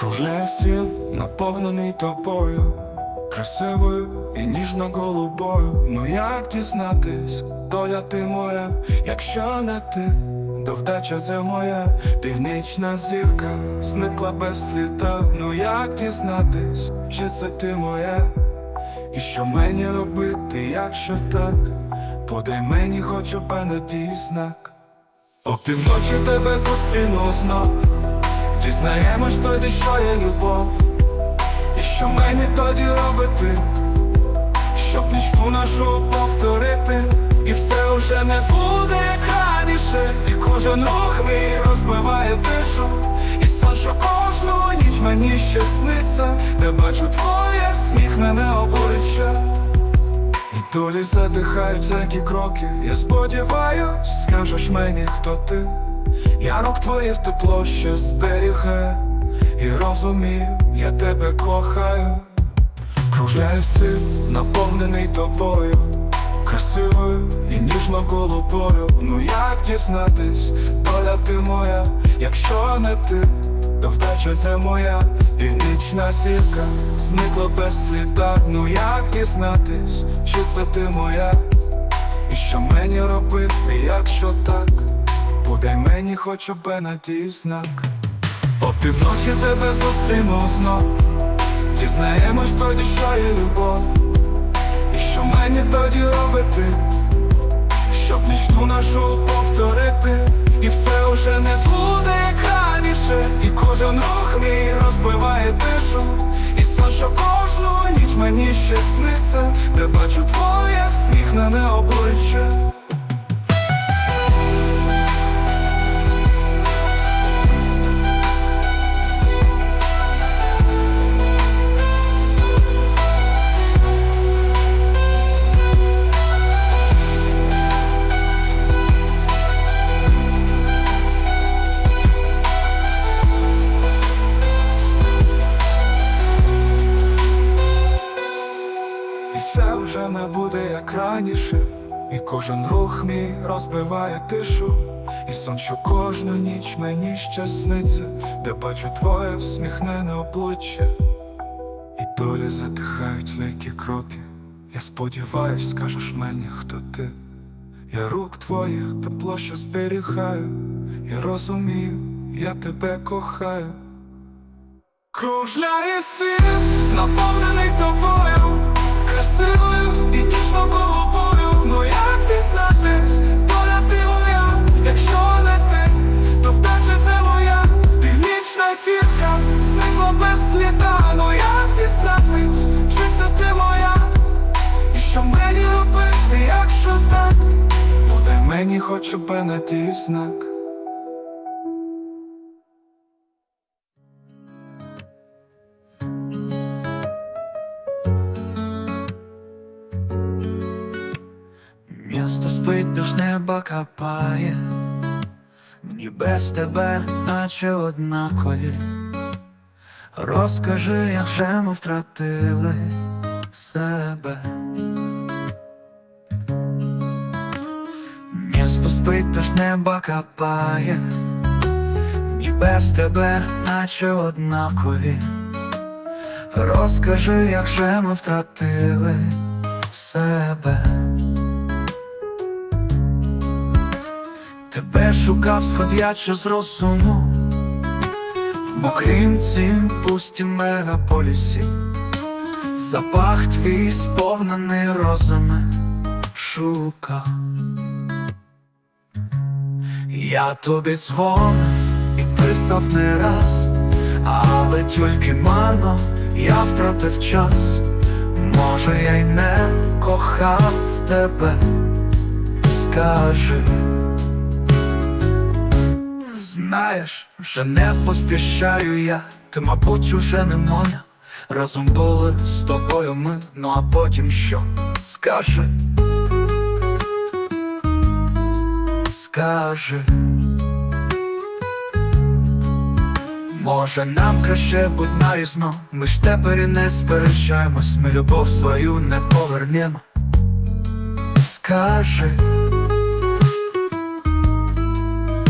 Кружляє світ, наповнений тобою, красивою і ніжно-голубою. Ну як дізнатись, доля ти моя, якщо не ти, то вдача це моя, північна зірка, зникла без сліда. Ну як дізнатись, чи це ти моя? І що мені робити, якщо так? Подай мені хоч опенетій знак. Опівночі тебе зустріну знов Дізнаємось тоді, що є любов І що мені тоді робити, щоб нічну нашу повторити, і все вже не буде як раніше, і кожен рух мій розбиває тишу, і сон, що кожну ніч мені ще сниться, де бачу твоє всміхнене обличчя. І долі задихають всякі кроки. Я сподіваюсь, скажеш мені, хто ти. Я рук твоїх тепло ще зберігаю І розумію, я тебе кохаю. Кружляє світ, наповнений тобою, красивою і ніжно голубою. Ну як дізнатись, доля ти моя, якщо не ти, то вдача це моя, північна зірка, зникла без сліда. Ну як дізнатись, чи це ти моя? І що мені робити, якщо так? Подай мені хоч обенадій знак. Опівночі тебе зустріну знов. Дізнаємось тоді, що є любов. І що мені тоді робити, щоб нічну нашу повторити, і все вже не буде як раніше, і кожен рух мій розбиває тишу, і сон, що кожну ніч мені ще сниться, де бачу твоє всміхнене обличчя. Розбиває тишу, і сон, що кожну ніч мені ще сниться, де бачу твоє всміхнене обличчя, і долі затихають великі кроки. Я сподіваюсь, скажеш мені, хто ти. Я рук твоїх тепло, що зберігаю, і розумію, я тебе кохаю. Кружляє світ, наповнений тобою, красивою і ніжно голубою. Робити, якщо так, подай мені хоч обенадій знак. Місто спить, тож неба капає, Мені без тебе, наче однакові. Розкажи, як же ми втратили себе. Місто спить, тож неба капає, Мені без тебе, наче однакові. Розкажи, як же ми втратили себе. Тебе шукав, сходячи з розуму В мокрім цім пустім мегаполісі Запах твій сповнений розами шукав Я тобі дзвонив і писав не раз, але тільки марно я втратив час. Може, я й не кохав тебе, скажи. Знаєш, вже не поспішаю я, ти, мабуть, уже не моя. Разом були з тобою ми, ну а потім що? Скажи. Скажи. Може нам краще будь нарізно, ми ж тепер і не сперечаємось, ми любов свою не повернемо. Скажи.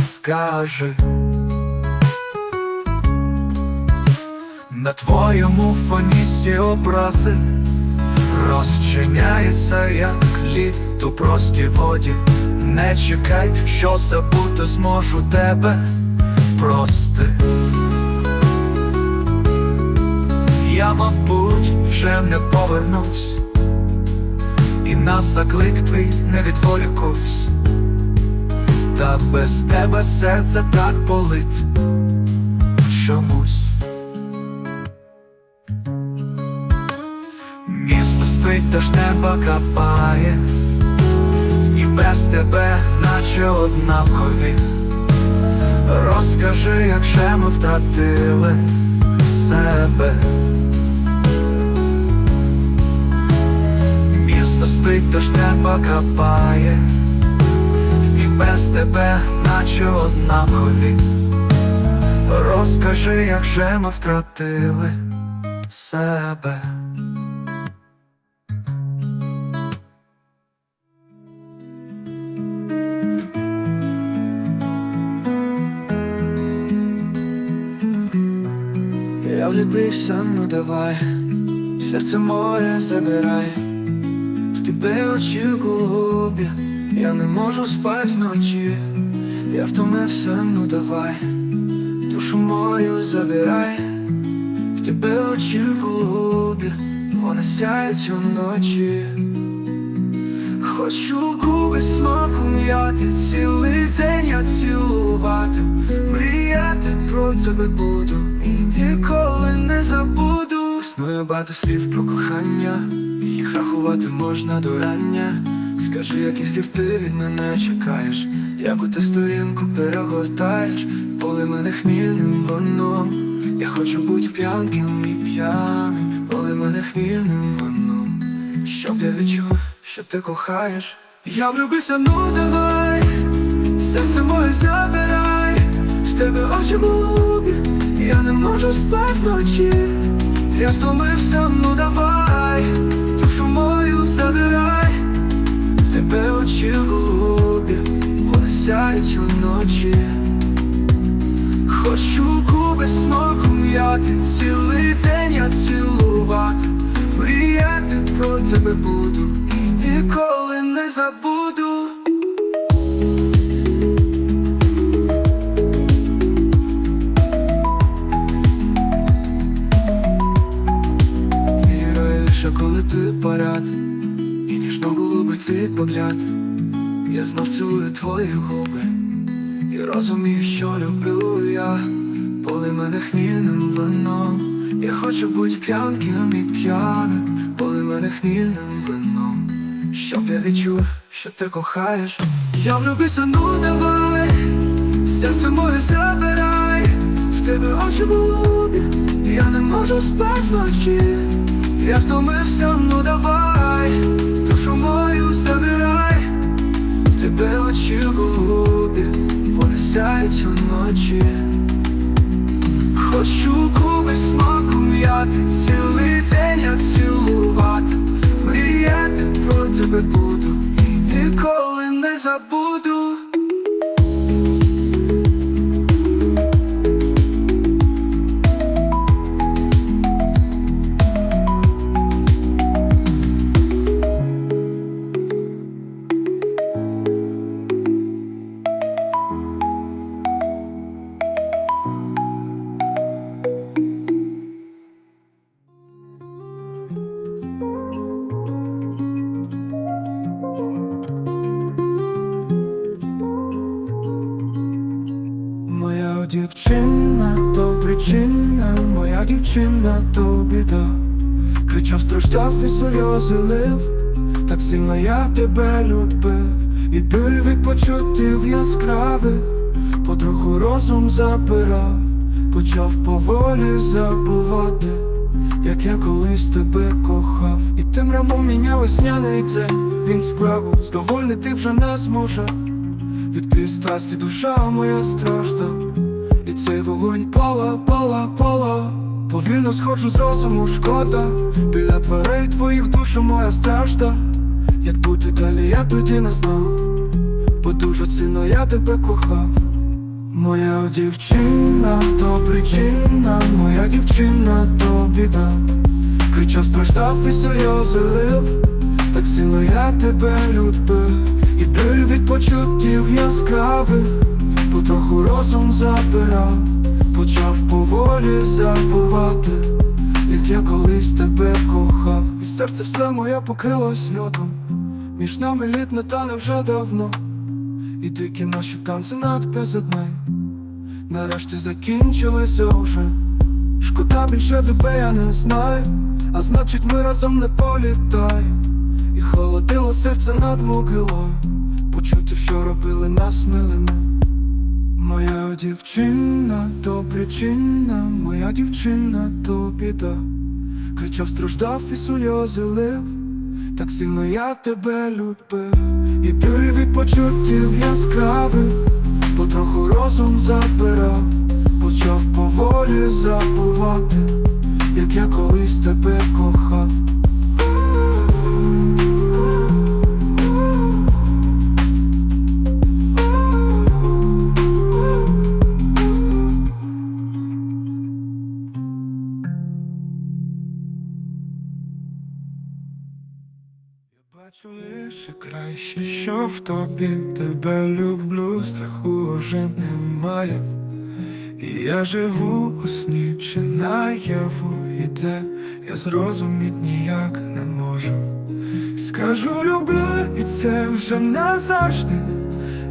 Скажи На твоєму фоні сі образи розчиняються, як лід у простій воді. Не чекай, що забути зможу тебе прости. Я, мабуть, вже не повернусь, і на заклик твій не відволікусь, та без тебе серце так болить чомусь. Місто та ж неба капає, без тебе, наче однакові. Розкажи, як же ми втратили себе. Місто спить, та ж неба капає, і без тебе, наче однакові. Розкажи, як же ми втратили себе. Влюбився, ну давай, серце моє забирай, в тебе очі голубі, я не можу спати вночі, я втомився, ну давай, душу мою забирай, в тебе очі голубі, вони сяють уночі. Хочу губи смаком м'яти, цілий день я цілувати, мріяти про тебе буду ніколи не забуду. Існує багато слів про кохання, їх рахувати можна до рання. Скажи, які слів ти від мене чекаєш, яку ти сторінку перегортаєш, поли мене хмільним вином. Я хочу бути п'янким і п'яним, поли мене хмільним вином. Щоб я відчув, що ти кохаєш Я влюбився, ну давай Серце моє забирай В тебе очі голубі Я не можу спати вночі. Я втомився, ну давай Душу мою забирай. В тебе очі голубі Вони сяють уночі. Хочу губи смаком м'яти Цілий день я цілувати. Мріяти про тебе буду І ніколи не забуду Лише коли ти поряд І ніжно голубить твій погляд. Я знов цілую твої губи І розумію, що люблю я. Поли мене хмільним вином. Я хочу бути п'янким і п'яним. Поли мене хмільним вином. Щоб я відчув, що ти кохаєш. Я влюбився, ну давай Серце моє забирай. В тебе очі голубі. Я не можу спати вночі Я втомився, ну давай Душу мою забирай. В тебе очі голубі Вони сяють уночі. Хочу куби смаку м'яти Цілий день я цілувати. Мріяти про тебе буду і сльози лив, так сильно я тебе любив, біль від почуттів яскравих, потроху розум забирав, почав поволі забувати, як я колись тебе кохав, і тим рамом міняв весняний день, він справу здовольнити вже не зможе. Від страсті душа моя стражда І цей вогонь пала, пала, пала Повільно сходжу з розуму, шкода. Біля дверей твоїх душа моя стражда. Як бути далі, я тоді не знав. Бо дуже сильно я тебе кохав. Моя дівчина то причина, моя дівчина то біда. Кричав, страждав і сльози лив, так сильно я тебе любив, і біль від почуттів яскравих, потроху розум забирав, поволі забувати, як я колись тебе кохав, і серце все моє покрилось льодом, між нами літ не тане вже давно, і дикі наші танці над безоднею Нарешті закінчилися вже. Шкода більше тебе я не знаю, а значить ми разом не політаємо. І холодило серце над могилою. Почути, що робили нас милими Моя дівчина то причина, моя дівчина то біда. Кричав, страждав і сльози лив Так сильно я тебе любив. І біль від почуттів яскравих Потроху розум забирав. Почав поволі забувати Як я колись тебе кохав в тобі тебе люблю, страху вже немає. І я живу у сні чи наяву і те я зрозуміть ніяк не можу. Скажу люблю, і це вже назавжди.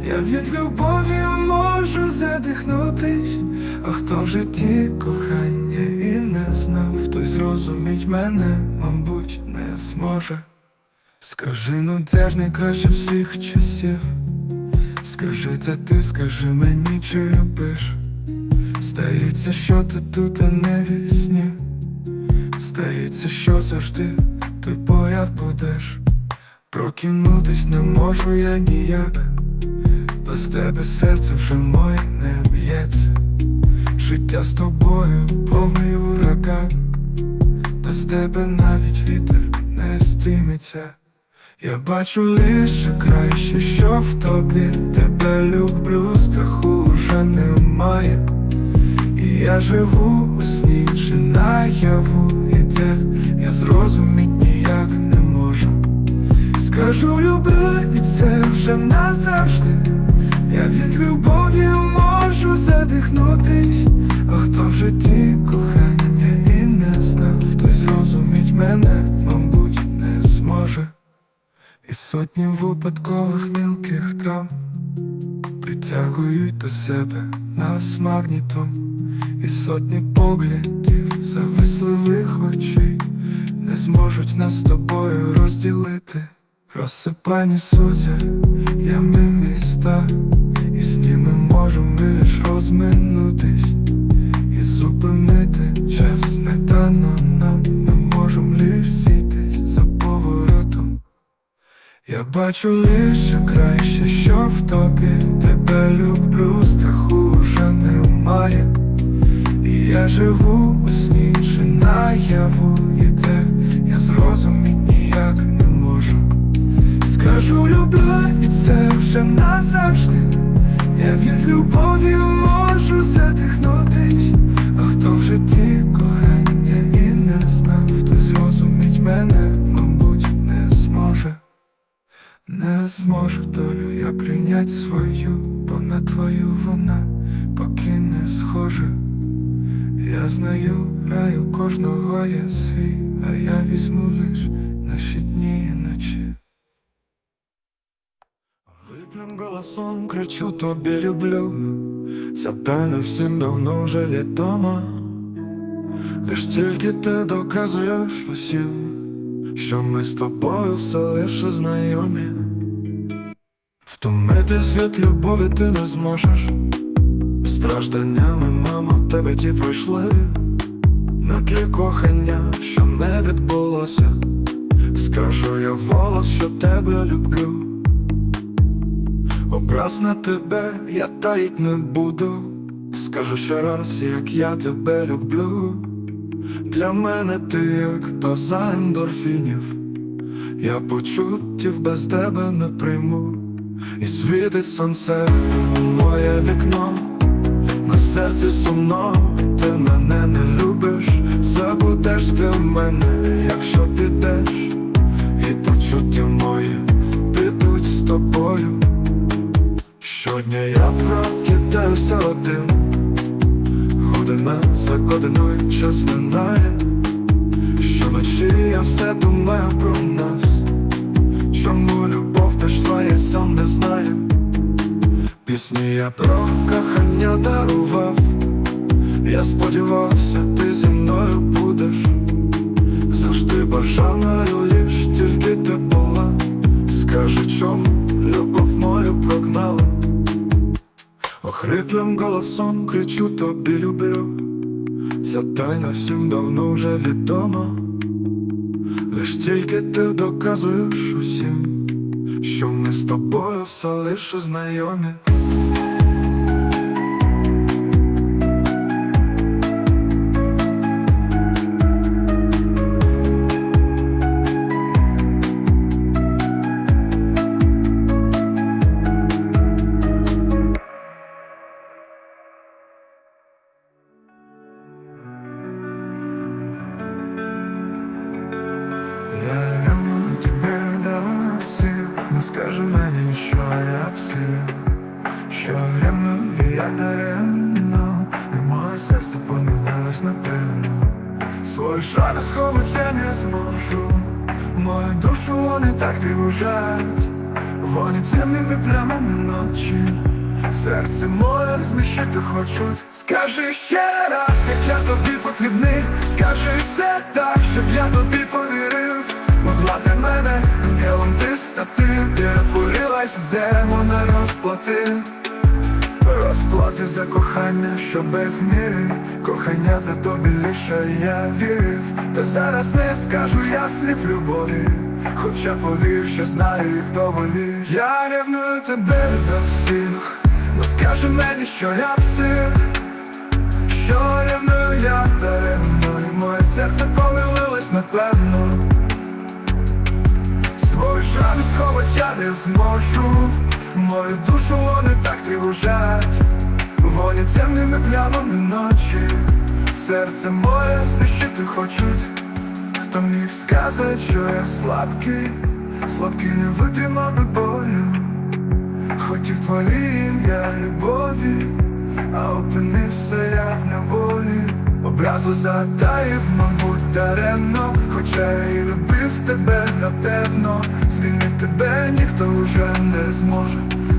Я від любові можу задихнутись, а хто в житті кохання і не знав, той зрозуміть мене, мабуть, не зможе. Скажи, ну це ж найкраще всіх часів. Скажи це ти, скажи мені, чи любиш. Здається, що ти тут, а не вісні. Здається, що завжди ти поряд будеш. Прокинутись не можу я ніяк. Без тебе серце вже моє не б'ється. Життя з тобою повний ураган. Без тебе навіть вітер не стиметься. Я бачу лише краще, що в тобі тебе люблю, страху вже немає. І я живу у сні чи наяву і те я зрозуміть ніяк не можу. Скажу люблю, і це вже назавжди. Я від любові можу задихнутись, а хто в житті кохання і не знав, той зрозуміть мене. І сотні випадкових мілких травм Притягують до себе нас магнітом. І сотні поглядів зависливих очей Не зможуть нас з тобою розділити. Розсипані суття, ями міста І з ними можемо лиш розминутись. І зупинити час не я бачу лише краще, що в тобі тебе люблю, страху вже немає. І я живу у сні чи наяву і те я зрозуміть ніяк не можу. Скажу люблю, і це вже назавжди. Я від любові можу задихнутись, Не зможу долю я прийнять свою, бо на твою вона поки не схожа. Я знаю, раю кожного є свій, а я візьму лиш наші дні і ночі. Виплюм голосом, кричу тобі люблю, ця тайна всім давно вже відома. Лиш тільки ти доказуєш усім, що ми з тобою все лише знайомі. Втомитись від любові ти не зможеш. Стражданнями, мамо, тебе ті пройшли. На тлі кохання, що не відбулося. Скажу я волос, що тебе люблю. Образ на тебе я таїть не буду. Скажу ще раз, як я тебе люблю. Для мене ти як доза ендорфінів. Я почуттів без тебе не прийму. І світить сонце у моє вікно, на серці сумно, ти мене не любиш, забудеш ти мене, якщо підеш, і почуття мої підуть з тобою. Щодня я прокидаюся один, година за годиною час минає, щоночі я все думаю про нас. Чому любов пішла, я сам не знаю. Пісні я про кохання дарував. Я сподівався, ти зі мною будеш. Завжди бажаною лиш тільки ти була. Скажи, чому любов мою прогнала. Охриплим голосом кричу тобі люблю. Ця тайна всім давно вже відома. Лиш тільки ти доказуєш усім, що ми з тобою все лише знайомі. Мені, що я псих, що я даремно, і моє серце помилилось напевно. Свою шану сховать я не зможу, мою душу вони так тривожать, вони темними плямами ночі, серце моє знищити хочуть. Скажи ще раз, як я тобі потрібний, скажи це так, щоб я тобі повірив. Демона розплати. Розплати за кохання, що без міри. Кохання за тобі лише я вірив. Та зараз не скажу я слів любові. Хоча повір, що знаю їх доволі Я ревную тебе до всіх. Ну скажи мені, що я псих. Що ревную я даремно І моє серце помилилось напевно Свою шрану сховать я не зможу. Мою душу вони так тривожать Вони темними плямами ночі. Серце моє знищити хочуть. Хто міг сказати, що я слабкий? Слабкий не витримав би болю. Хотів твоє ім'я любові А опинився я в неволі Образу затаїв, мабуть, даремно Хоча і любив тебе напевно. Змінити тебе ніхто вже не зможе.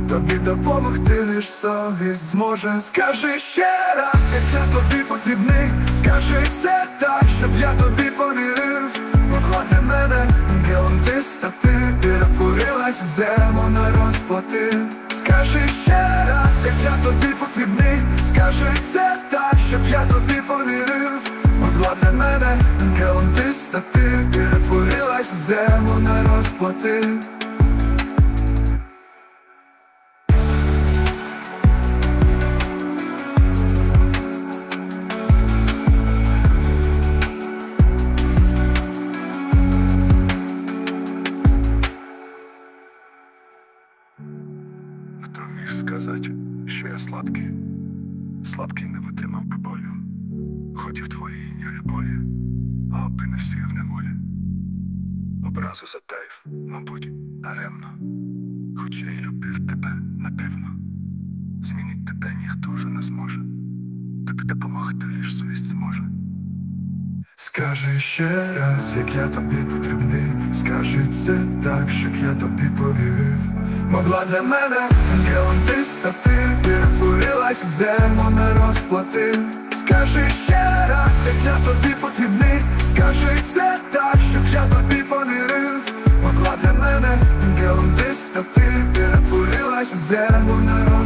Тобі допомогти лиш совість зможе. Скажи ще раз, як я тобі потрібний. Скажи це так, щоб я тобі повірив. Могла для мене ангелом ти стати. Перетворилась в демона розплати. Скажи ще раз, як я тобі потрібний. Скажи це так, я тобі повірив Могла для мене ангелом ти. Стати Перетворилась в демона розплати Скажи ще раз, як я тобі потрібний. Скажи це так, щоб я тобі повірив. Могла для мене ангелом ти стати Перетворилась в демона розплати. Скажи ще раз, як я тобі потрібний. Скажи це так, щоб я тобі повірив. Могла для мене ангелом ти стати Перетворилась в демона розплати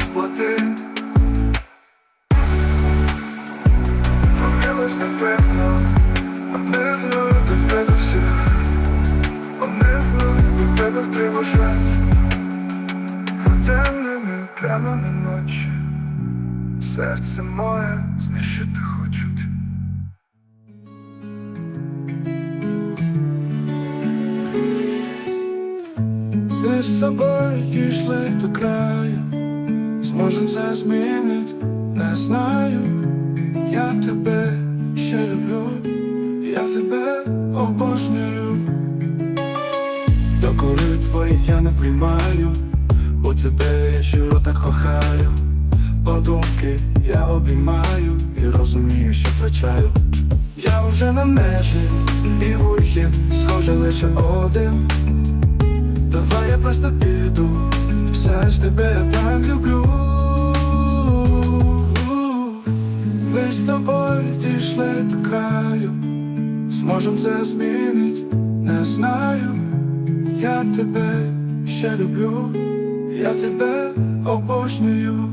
тривожать Темними плямами ночі Серце моє знищити хочуть. Ми з собою дійшли до краю. Зможем це змінити, не не знаю, я тебе ще люблю, я тебе обожнюю. Приймаю, бо тебе я щиро так кохаю. Подумки я обіймаю і розумію, що втрачаю. Я вже на межі, і вихід схоже лише один. Давай я просто піду, все ж тебе я так люблю. Ми з тобою дійшли до краю, зможем це змінить, не знаю. Я тебе ще люблю, я тебе обожнюю.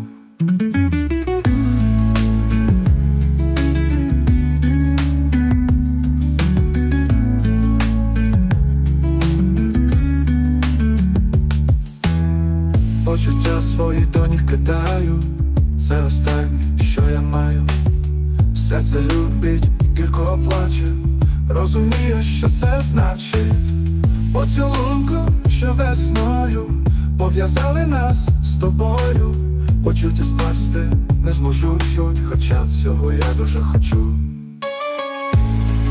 Спасти не зможуть, хоча цього я дуже хочу.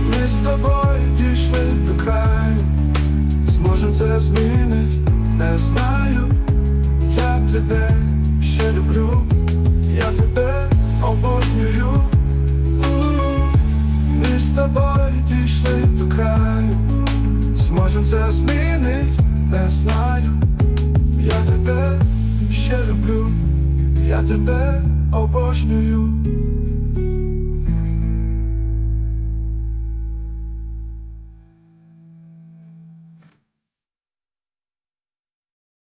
Ми з тобою дійшли до краю, зможем це змінить, не знаю. Я тебе ще люблю, я тебе обожнюю. Ми з тобою дійшли до краю, зможем це змінить, не знаю. Я тебе ще люблю, я тебе обожнюю.